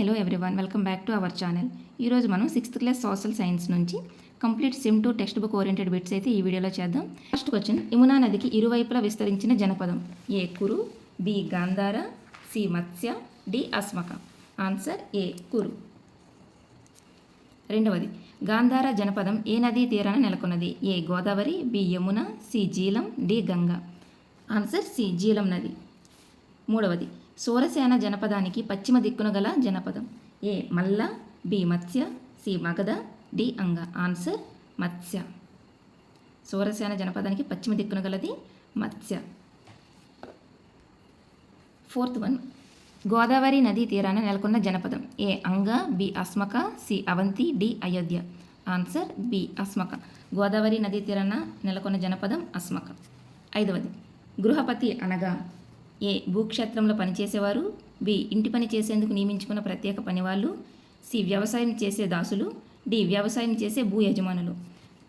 Hello everyone welcome back to our channel ఈరోజు మనం sixth class social science నుంచి complete sem two text book oriented bits అయితే ఈ వీడియోలో చేద్దాం. ఫస్ట్ క్వశ్చన్ యమునా నదికి ఇరువైపులా విస్తరించిన Janapadam. A Kuru B Gandhara C Matsya D Asmaka. Answer A Kuru. రెండవది గాంధార జనపదం ఏ నదీ తీరాన నెలకొన్నది? A Godavari B Yamuna C Jhelum D Ganga. Answer C Jhelum నది. మూడవది సూరసేన జనపదానికి పశ్చిమ దిక్కున గల Janapadam. A. Malla B. Matsya C. Magadha D. Anga. Answer Matsya. Surasena జనపదానికి పశ్చిమ దిక్కున గలది మత్స్య. Fourth one. గోదావరి నదీ తీరాన నెలకొన్న Janapadam. A. Anga B. Asmaka C. Avanti D. Ayodhya. Answer B. Asmaka. Godavari నదీ తీరాన నెలకొన్న జనపదం అస్మక. ఐదవది. గృహపతి అనగా ఏ భూక్షేత్రంలో పనిచేసేవారు బి ఇంటి పని చేసేందుకు నియమించుకున్న ప్రత్యేక పనివాళ్ళు సి వ్యవసాయం చేసే దాసులు డి వ్యవసాయం చేసే భూ యజమానులు.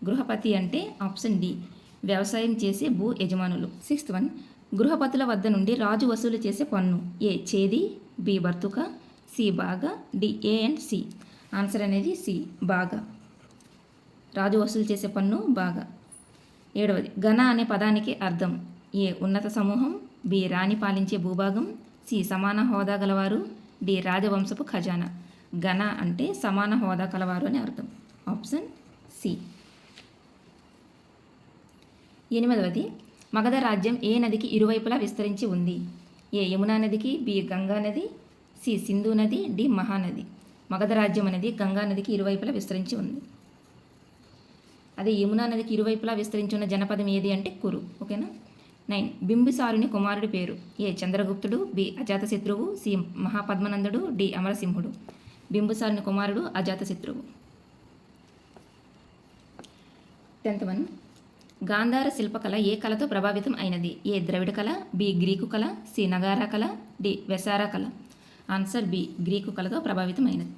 గృహపతి అంటే ఆప్షన్ డి వ్యవసాయం చేసే భూ యజమానులు. సిక్స్త్ వన్ గృహపతుల వద్ద నుండి రాజు వసూలు చేసే పన్ను. ఏ చేది బి బర్తుక సి బాగా D A and C. Answer అనేది సి బాగా. రాజు వసూలు చేసే పన్ను బాగా. ఏడవది ఘన అనే పదానికి అర్థం. ఏ ఉన్నత సమూహం బి రాణి పాలించే భూభాగం సి సమాన హోదా గలవారు డి రాజవంశపు ఖజానా. ఘన అంటే సమాన హోదా కలవారు అని అర్థం. Option C. ఎనిమిదవది మగధ రాజ్యం ఏ నదికి ఇరువైపులా విస్తరించి ఉంది? ఏ యమునా నదికి బి గంగా నది సి సింధు నది డి మహానది. మగధ రాజ్యం అనేది గంగా నదికి ఇరువైపులా విస్తరించి ఉంది. అదే యమునా నదికి ఇరువైపులా విస్తరించి ఉన్న జనపదం ఏది అంటే కురు ఓకేనా? నైన్. బింబిసారుని కుమారుడి పేరు. ఏ. చంద్రగుప్తుడు బి. అజాతశత్రువు సి. మహాపద్మనందుడు డి. అమరసింహుడు. బింబుసారుని కుమారుడు అజాతశత్రువు. Tenth one. గాంధార శిల్పకళ ఏ కళతో ప్రభావితం అయినది? ఏ. ద్రవిడ కళ బి. గ్రీకు కళ సి. నగారా కళ డి. వెసారా కళ. Answer B. గ్రీకు కళతో ప్రభావితం అయినది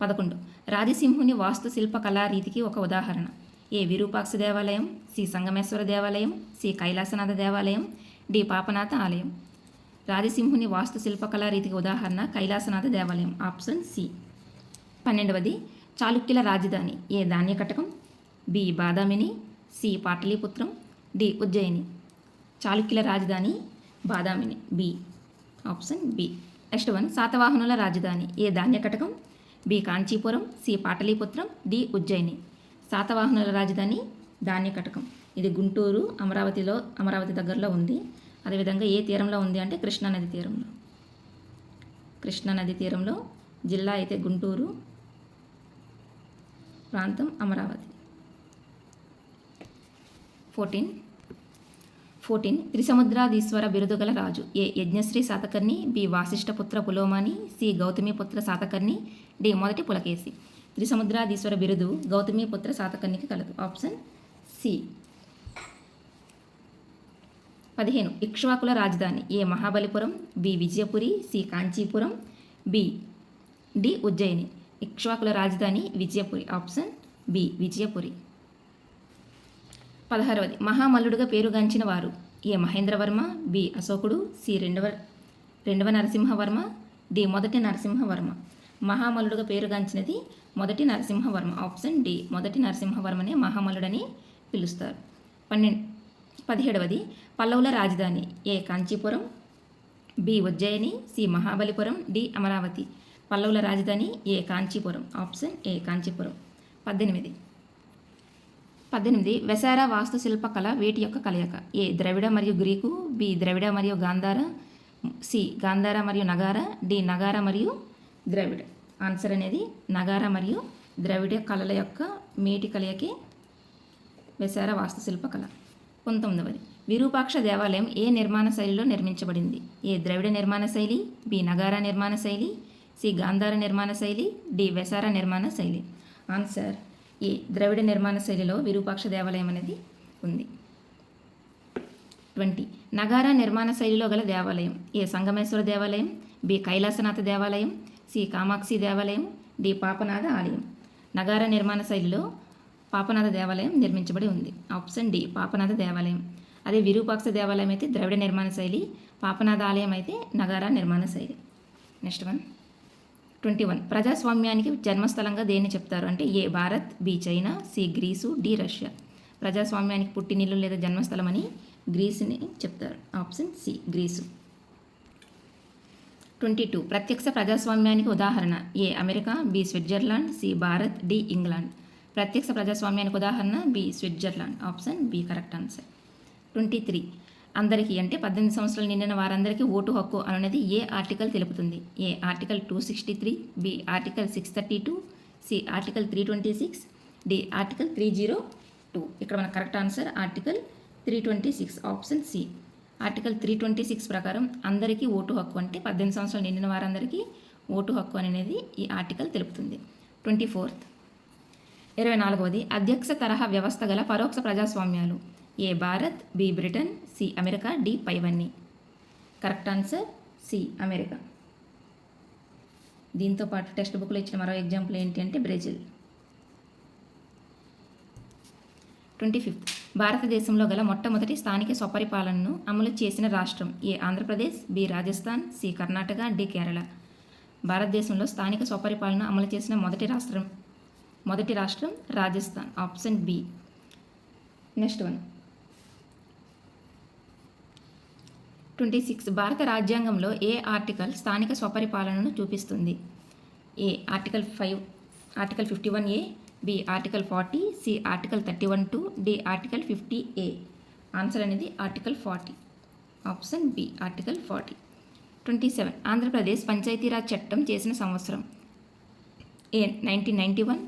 పదకొండు. రాజసింహుని వాస్తు శిల్ప కళారీతికి ఒక ఉదాహరణ. ఏ విరూపాక్ష దేవాలయం శ్రీ సంగమేశ్వర దేవాలయం సి కైలాసనాథ దేవాలయం డి పాపనాథ ఆలయం. రాజసింహుని వాస్తు శిల్పకళా రీతికి ఉదాహరణ కైలాసనాథ దేవాలయం ఆప్షన్ సి. పన్నెండవది చాళుక్యుల రాజధాని ఏ ధాన్యకటకం బి బాదామిని సి పాటలీపుత్రం డి ఉజ్జయిని. చాళుక్యుల రాజధాని బాదామిని B. Option B. Next one శాతవాహనుల రాజధాని A Dhanyakatakam B Kanchipuram C Pataliputram D Ujjayini. శాతవాహనుల రాజధాని ధాన్యకటకం. ఇది గుంటూరు అమరావతిలో అమరావతి దగ్గరలో ఉంది. అదేవిధంగా ఏ తీరంలో ఉంది అంటే కృష్ణానది తీరంలో. కృష్ణానది తీరంలో జిల్లా అయితే గుంటూరు ప్రాంతం అమరావతి. ఫోర్టీన్. ఫోర్టీన్. త్రిసముద్రాధీశ్వర బిరుదుగల రాజు. A Yajnashri Satakarni B Vasishthaputra Pulomani C Gautamiputra Satakarni D మొదటి పులకేసి త్రిసముద్రాధీశ్వర బిరుదు గౌతమిపుత్ర శాతకర్ణికి కలదు. ఆప్షన్ సి పదిహేను. ఇక్ష్వాకుల రాజధాని. A. Mahabalipuram. B. Vijayapuri. C. Kanchipuram. B. D. Ujjayini. ఇక్ష్వాకుల రాజధాని విజయపురి. Option B Vijayapuri. పదహారవది. మహామల్లుడుగా పేరుగాంచిన వారు. ఏ. మహేంద్రవర్మ. బి. అశోకుడు. సి. రెండవ రెండవ నరసింహవర్మ. డి. మొదటి నరసింహవర్మ. మహామల్లుడుగా పేరుగాంచినది మొదటి నరసింహవర్మ ఆప్షన్ డి. మొదటి నరసింహవర్మనే మహామల్లుడని పిలుస్తారు. పన్నెండు పదిహేడవది. పల్లవుల రాజధాని A. Kanchipuram B. Ujjayini C. Mahabalipuram D. Amaravati. పల్లవుల రాజధాని A. Kanchipuram option A. Kanchipuram. పద్దెనిమిది. పద్దెనిమిది. వెసారా వాస్తుశిల్ప కళ యొక్క కలయిక ఏ. ద్రవిడ మరియు గ్రీకు బి. ద్రవిడ మరియు గాంధార సి. గాంధార మరియు నగార డి. నగార మరియు ద్రవిడ. ఆన్సర్ అనేది నగార మరియు ద్రవిడ కళల యొక్క మేటి కలయికి వెసార వాస్తుశిల్ప కళ పంతొమ్మిదవది. విరూపాక్ష దేవాలయం ఏ నిర్మాణ శైలిలో నిర్మించబడింది? ఏ ద్రవిడ నిర్మాణ శైలి బి నగార నిర్మాణ శైలి సి గాంధార నిర్మాణ శైలి డి వెసార నిర్మాణ శైలి. ఆన్సర్ ఏ ద్రవిడ నిర్మాణ శైలిలో విరూపాక్ష దేవాలయం అనేది ఉంది? ట్వంటీ నగార నిర్మాణ శైలిలో గల దేవాలయం. ఏ సంగమేశ్వర దేవాలయం బి కైలాసనాథ దేవాలయం సి కామాక్షి దేవాలయం డి పాపనాథ ఆలయం. నగార నిర్మాణ శైలిలో పాపనాథ దేవాలయం నిర్మించబడి ఉంది. ఆప్షన్ డి పాపనాథ దేవాలయం. అదే విరూపాక్ష దేవాలయం అయితే ద్రవిడ నిర్మాణ శైలి పాపనాథ ఆలయం అయితే నగార నిర్మాణ శైలి. Next one. Twenty one. ప్రజాస్వామ్యానికి జన్మస్థలంగా దేన్ని చెప్తారు? అంటే A Bharat B China C Greece D Russia. ప్రజాస్వామ్యానికి పుట్టినిల్లు లేదా జన్మస్థలం అని గ్రీస్ని చెప్తారు. Option C Greece. Twenty two. ప్రత్యక్ష ప్రజాస్వామ్యానికి ఉదాహరణ. A America B Switzerland C Bharat D England. ప్రత్యక్ష ప్రజాస్వామ్యానికి ఉదాహరణ B Switzerland. Option B correct answer. Twenty three. అందరికీ అంటే పద్దెనిమిది సంవత్సరాలు నిండిన వారందరికీ ఓటు హక్కు అనేది ఏ ఆర్టికల్ తెలుపుతుంది? A article two sixty three B article six thirty two C article three twenty six D article three zero two. ఇక్కడ మన correct answer article three twenty six. Option C. Article three twenty six ప్రకారం అందరికీ vote హక్కు అంటే పద్దెనిమిది సంవత్సరాలు నిండిన వారందరికీ ఓటు హక్కు అనేది ఈ ఆర్టికల్ తెలుపుతుంది. Twenty fourth. ఇరవై నాలుగవది. అధ్యక్ష తరహా వ్యవస్థ గల పరోక్ష ప్రజాస్వామ్యాలు. A Bharat B Britain C America D పైవన్నీ. Correct answer C America. దీంతో పాటు టెక్స్ట్ బుక్లో ఇచ్చిన మరో ఎగ్జాంపుల్ ఏంటి అంటే బ్రెజిల్. Twenty fifth. భారతదేశంలో గల మొట్టమొదటి స్థానిక స్వపరిపాలనను అమలు చేసిన రాష్ట్రం A Andhra Pradesh B Rajasthan C Karnataka D Kerala. భారతదేశంలో స్థానిక స్వపరిపాలన అమలు చేసిన మొదటి రాష్ట్రం మొదటి రాష్ట్రం Rajasthan option B. Next one. Twenty six. భారత రాజ్యాంగంలో ఏ ఆర్టికల్ స్థానిక స్వపరిపాలనను చూపిస్తుంది? A article five article fifty one A B article forty C article thirty one two D article fifty A. Answer అనేది article forty. Option B article forty. Twenty seven Andhra Pradesh Panchayati Raj చట్టం చేసిన సంవత్సరం. ఏ nineteen ninety one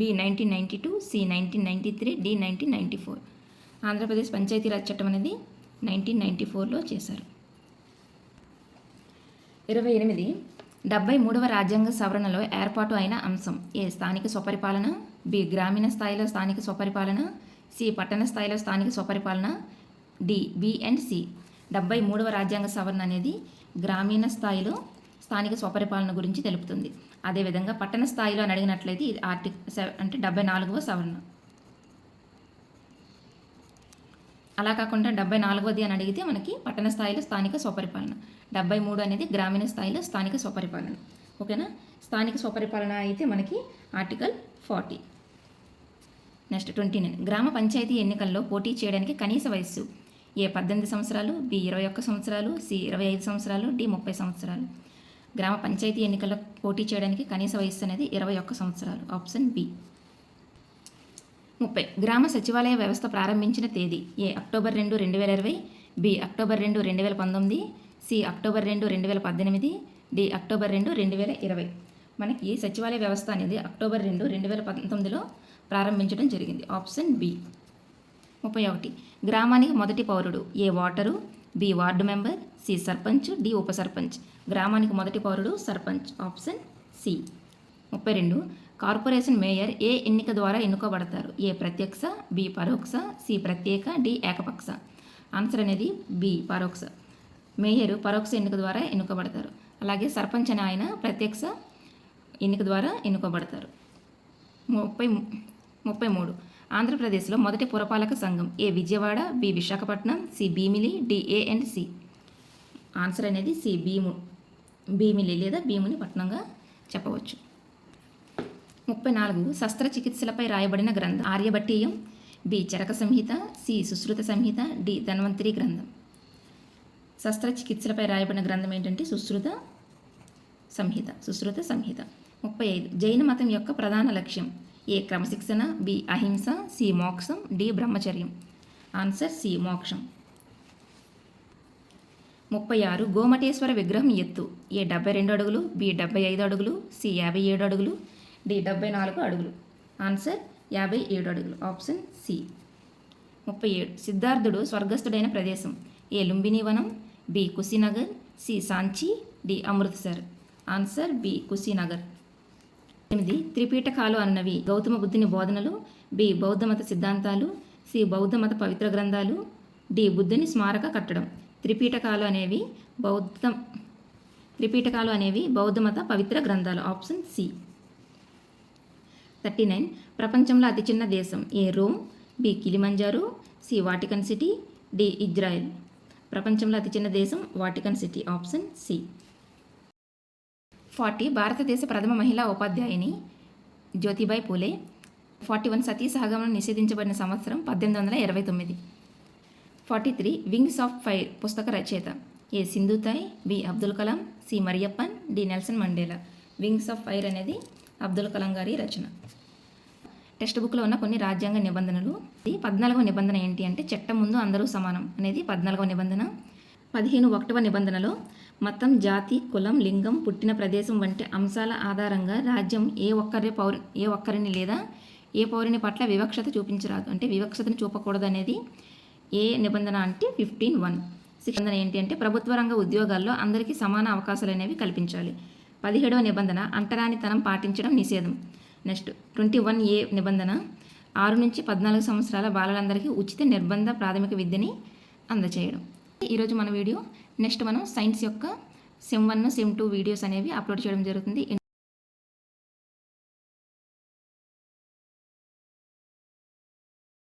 B nineteen ninety two C nineteen ninety three D nineteen ninety four Andhra Pradesh Panchayati Raj చట్టం అనేది nineteen ninety ఫోర్లో చేశారు. ఇరవై ఎనిమిది. డెబ్బై మూడవ రాజ్యాంగ సవరణలో ఏర్పాటు అయిన అంశం. ఏ స్థానిక స్వపరిపాలన బి గ్రామీణ స్థాయిలో స్థానిక స్వపరిపాలన సి పట్టణ స్థాయిలో స్థానిక స్వపరిపాలన డి బి అండ్ సి. డెబ్బై మూడవ రాజ్యాంగ సవరణ అనేది గ్రామీణ స్థాయిలో స్థానిక స్వపరిపాలన గురించి తెలుపుతుంది. అదేవిధంగా పట్టణ స్థాయిలో అని అడిగినట్లయితే ఇది ఆర్టిక్ అంటే డెబ్బై నాలుగవ సవరణ. అలా కాకుండా డెబ్బై నాలుగవది అని అడిగితే మనకి పట్టణ స్థాయిలో స్థానిక స్వపరిపాలన. డెబ్బై మూడు అనేది గ్రామీణ స్థాయిలో స్థానిక స్వపరిపాలన. ఓకేనా? స్థానిక స్వపరిపాలన అయితే మనకి article forty. Next twenty nine. గ్రామ పంచాయతీ ఎన్నికల్లో పోటీ చేయడానికి కనీస వయస్సు. ఏ పద్దెనిమిది సంవత్సరాలు బి ఇరవై ఒక్క సంవత్సరాలు సి ఇరవై ఐదు సంవత్సరాలు డి ముప్పై సంవత్సరాలు. గ్రామ పంచాయతీ ఎన్నికల్లో పోటీ చేయడానికి కనీస వయస్సు అనేది ఇరవై ఒక్క సంవత్సరాలు. Option B. ముప్పై. గ్రామ సచివాలయ వ్యవస్థ ప్రారంభించిన తేదీ. ఏ అక్టోబర్ రెండు రెండు వేల ఇరవై బి అక్టోబర్ రెండు రెండు వేల పంతొమ్మిది సి అక్టోబర్ రెండు రెండు వేల పద్దెనిమిది డి అక్టోబర్ రెండు రెండు వేల ఇరవై. మనకి సచివాలయ వ్యవస్థ అనేది అక్టోబర్ రెండు రెండు వేల పంతొమ్మిదిలో ప్రారంభించడం జరిగింది. Option B. ముప్పై ఒకటి. గ్రామానికి మొదటి పౌరుడు. A voter? B ward member. C sarpanch. D ఉప సర్పంచ్. గ్రామానికి మొదటి పౌరుడు సర్పంచ్. Option C. ముప్పై రెండు. కార్పొరేషన్ మేయర్ ఏ ఎన్నిక ద్వారా ఎన్నుకోబడతారు? ఏ ప్రత్యక్ష బి పరోక్ష సి ప్రత్యేక డి ఏకపక్ష? ఆన్సర్ అనేది బి పరోక్ష. మేయర్ పరోక్ష ఎన్నిక ద్వారా ఎన్నుకోబడతారు. అలాగే సర్పంచ్ అనే ఆయన ప్రత్యక్ష ఎన్నిక ద్వారా ఎన్నుకోబడతారు. ముప్పై ముప్పై మూడు. ఆంధ్రప్రదేశ్లో మొదటి పురపాలక సంఘం A Vijayawada B Visakhapatnam C Bheemili D A and C. Answer అనేది సి భీము భీమిలి లేదా భీముని పట్టణంగా చెప్పవచ్చు. ముప్పై నాలుగు శస్త్రచికిత్సలపై రాయబడిన గ్రంథం. Aryabhatiyam B. Charaka Samhita C. Sushruta Samhita D. Dhanvantari గ్రంథం. శస్త్రచికిత్సలపై రాయబడిన గ్రంథం ఏంటంటే సుశ్రుత సంహిత సుశ్రుత సంహిత. ముప్పై ఐదు జైన మతం యొక్క ప్రధాన లక్ష్యం. ఏ క్రమశిక్షణ? బి. అహింస సి. మోక్షం డి. బ్రహ్మచర్యం. Answer C. మోక్షం. ముప్పై ఆరు గోమటేశ్వర విగ్రహం ఎత్తు. ఏ డెబ్బై రెండు అడుగులు బి. డెబ్బై ఐదు అడుగులు సి. యాభై ఏడు అడుగులు డి డెబ్బై నాలుగు అడుగులు. ఆన్సర్ యాభై ఏడు అడుగులు. Option C. ముప్పై ఏడు. సిద్ధార్థుడు స్వర్గస్థుడైన ప్రదేశం. ఏ లుంబిని వనం B Kushinagar. C Sanchi. D Amritsar. Answer B Kushinagar. ఎనిమిది. త్రిపీఠకాలు అన్నవి గౌతమ బుద్ధుని బోధనలు. బి బౌద్ధమత సిద్ధాంతాలు. సి బౌద్ధమత పవిత్ర గ్రంథాలు. డి బుద్ధుని స్మారక కట్టడం. త్రిపీఠకాలు అనేవి బౌద్ధ త్రిపీఠకాలు అనేవి బౌద్ధమత పవిత్ర గ్రంథాలు. Option C. Thirty nine. ప్రపంచంలో అతి చిన్న దేశం A? Rome. B. Kilimanjaro. C. Vatican City. D. Israel. ప్రపంచంలో అతి చిన్న దేశం Vatican City. Option C. Forty. భారతదేశ ప్రథమ మహిళా ఉపాధ్యాయుని జ్యోతిబాయి పూలే. Forty one. సతీ సహగమనం నిషేధించబడిన సంవత్సరం పద్దెనిమిది వందల ఇరవై తొమ్మిది. Forty three. Wings of fire పుస్తక రచయిత. A. Sindhutai. B. Abdul Kalam. C. Mariyappan. D. Nelson Mandela. Wings of fire అనేది అబ్దుల్ కలాం గారి రచన. టెక్స్ట్ బుక్లో ఉన్న కొన్ని రాజ్యాంగ నిబంధనలు. ఇది పద్నాలుగవ నిబంధన ఏంటి అంటే చట్టం ముందు అందరూ సమానం అనేది పద్నాలుగవ నిబంధన. పదిహేను ఒకటవ నిబంధనలో మతం జాతి కులం లింగం పుట్టిన ప్రదేశం వంటి అంశాల ఆధారంగా రాజ్యం ఏ ఒక్కరి పౌరు ఏ ఒక్కరిని లేదా ఏ పౌరుని పట్ల వివక్షత చూపించరాదు. అంటే వివక్షతను చూపకూడదు అనేది ఏ నిబంధన అంటే ఫిఫ్టీన్ వన్. నిబంధన ఏంటి అంటే ప్రభుత్వ రంగ ఉద్యోగాల్లో అందరికీ సమాన అవకాశాలు అనేవి కల్పించాలి. పదిహేడవ నిబంధన అంటరానితనం పాటించడం నిషేధం. నెక్స్ట్ ట్వంటీ వన్ ఏ నిబంధన ఆరు నుంచి పద్నాలుగు సంవత్సరాల బాలలందరికీ ఉచిత నిర్బంధ ప్రాథమిక విద్యని అందచేయడం. ఈరోజు మన వీడియో నెక్స్ట్ మనం సైన్స్ యొక్క sem one sem two videos అనేవి అప్లోడ్ చేయడం జరుగుతుంది.